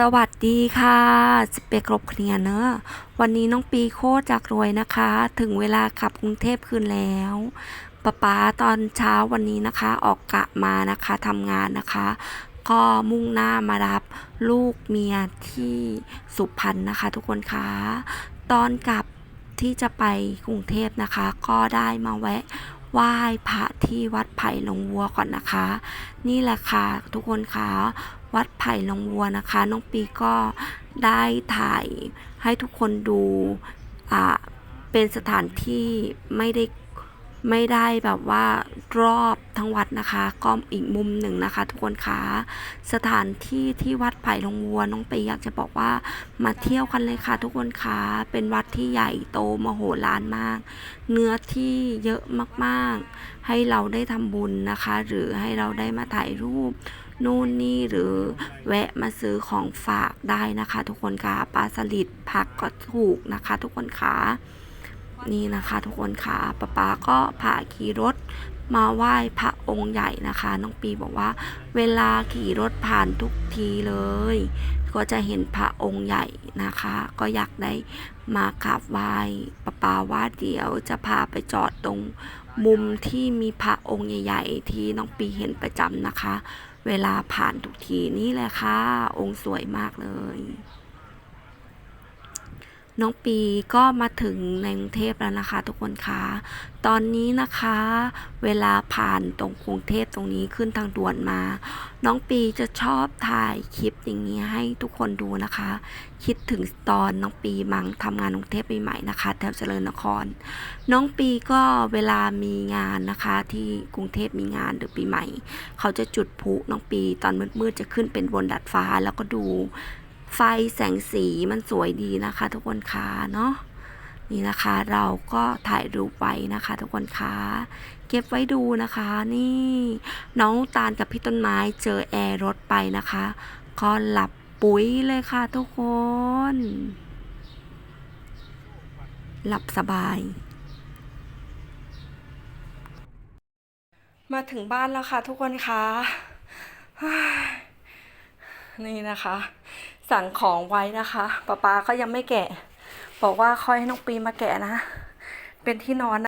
สวัสดีค่ะสเปกรบเคลียเนอะวันนี้น้องปีโคตรจากรวยนะคะ ถึงเวลากลับกรุงเทพคืนแล้วป๊าป๊าตอนเช้าวันนี้นะคะ ออกกะมานะคะทำงานนะคะ ก็มุ่งหน้ามารับลูกเมียที่สุพรรณนะคะ ทุกคนคะตอนกลับที่จะไปกรุงเทพนะคะ ก็ได้มาแวะ ไหว้พระที่วัดไผ่ลงวัวก่อนนะคะ นี่แหละค่ะทุกคนคะวัดไผ่ลงวัวนะคะ น้องปีก็ได้ถ่ายให้ทุกคนดูอ่าเป็นสถานที่ไม่ได้ ไม่ได้แบบว่ารอบทั้งวัดนะคะก็อีกมุมหนึ่งนะคะ ทุกคนคะสถานที่ที่วัดไผ่ลงวัวน้องปีอยากจะบอกว่ามาเที่ยวกันเลยค่ะ ทุกคนคะเป็นวัดที่ใหญ่โตมโหฬารมาก เนื้อที่เยอะมากๆ ให้เราได้ทำบุญนะคะ หรือให้เราได้มาถ่ายรูปนู่นนี่หรือแวะมาซื้อของฝากได้นะคะ ทุกคนคะปลาสลิดผักก็ถูกนะคะ ทุกคนคะ นี่นะคะทุกคนคะป๊าป๊าก็พาขี่รถมาไหว้พระองค์ใหญ่นะคะ น้องปีบอกว่า เวลาขี่รถผ่านทุกทีเลย ก็จะเห็นพระองค์ใหญ่นะคะ ก็อยากได้มากราบไหว้ป๊าป๊าว่าเดี๋ยวจะพาไปจอดตรงมุมที่มีพระองค์ใหญ่ ๆ ที่น้องปีเห็นประจำนะคะ เวลาผ่านทุกทีนี่แหละค่ะ องค์สวยมากเลย น้องปีก็มาถึงในกรุงเทพแล้วนะคะ ทุกคนคะตอนนี้นะคะ เวลาผ่านตรงกรุงเทพตรงนี้ขึ้นทางด่วนมา น้องปีจะชอบถ่ายคลิปอย่างนี้ให้ทุกคนดูนะคะ คิดถึงตอนน้องปีมังทำงานกรุงเทพใหม่ๆนะคะแถวเจริญนคร น้องปีก็เวลามีงานนะคะ ที่กรุงเทพมีงานหรือปีใหม่ เขาจะจุดพลุน้องปีตอนมืดๆจะขึ้นเป็นบนดาดฟ้าแล้วก็ดู ไฟแสงสีมันสวยดีนะคะ ทุกคนคะเนาะนี่นะคะเราก็ถ่ายรูปไว้นะคะ ทุกคนคะเก็บไว้ดูนะคะ นี่ น้องตาลกับพี่ต้นไม้เจอแอร์รถไปนะคะ ก็หลับปุ๋ยเลยค่ะทุกคน หลับสบาย มาถึงบ้านแล้วค่ะทุกคนคะนี่นะคะ สั่งของไว้นะคะป๊าป๊าก็ยังไม่แกะ บอกว่าค่อยให้น้องปีมาแกะนะ เป็นที่นอน